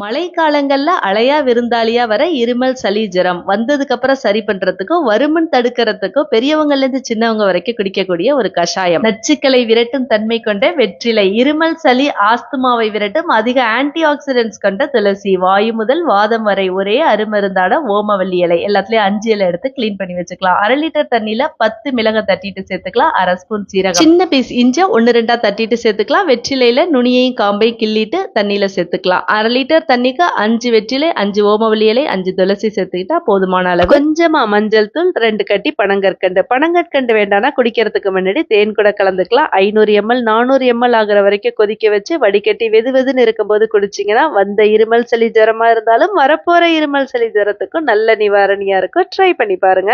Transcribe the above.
மழை காலங்கள்ல அலையா விருந்தாளியா வர இருமல் சளி ஜுரம் வந்ததுக்கு அப்புறம் சரி பண்றதுக்கும் வருமன் தடுக்கிறதுக்கும் பெரியவங்கல இருந்து சின்னவங்க வரைக்கும் குடிக்கக்கூடிய ஒரு கஷாயம். நச்சுக்களை விரட்டும் தன்மை கொண்ட வெற்றிலை இருமல் சளி ஆஸ்துமாவை விரட்டும் அதிக ஆன்டி ஆக்சிடென்ட்ஸ் கொண்ட துளசி வாயு முதல் வாதம் வரை ஒரே அருமருந்தான ஓமவல்லி இலை. எல்லாத்துலயும் அஞ்சு இலை எடுத்து க்ளீன் பண்ணி வச்சுக்கலாம். அரை லிட்டர் தண்ணியில பத்து மிளகை தட்டிட்டு சேர்த்துக்கலாம். அரை ஸ்பூன் சீரகம். சின்ன பீஸ் இஞ்ச ஒன்னு ரெண்டா தட்டிட்டு சேர்த்துக்கலாம். வெற்றிலையில நுனியையும் காம்பையும் கிள்ளிட்டு தண்ணியில சேர்த்துக்கலாம். அரை லிட்டர் தண்ணிக்கு அஞ்சு வெற்றிலை அஞ்சு ஓமவல்லி இலை அஞ்சு துளசி சேர்த்துக்கிட்டா போதுமான அளவு. கொஞ்சமா மஞ்சள் தூள் ரெண்டு கட்டி பனங்கற்கண்டு. பனங்கற்கண்டு வேண்டாம்னா குடிக்கிறதுக்கு முன்னாடி தேன் கூட கலந்துக்கலாம். ஐநூறு எம்எல் நானூறு எம்எல் ஆகுற வரைக்கும் கொதிக்க வச்சு வடிகட்டி வெது வெதுன்னு இருக்கும்போது குடிச்சிங்கன்னா வந்த இருமல் சளி ஜுரமா இருந்தாலும் வரப்போற இருமல் சளி ஜுரத்துக்கும் நல்ல நிவாரணியா இருக்கும். ட்ரை பண்ணி பாருங்க.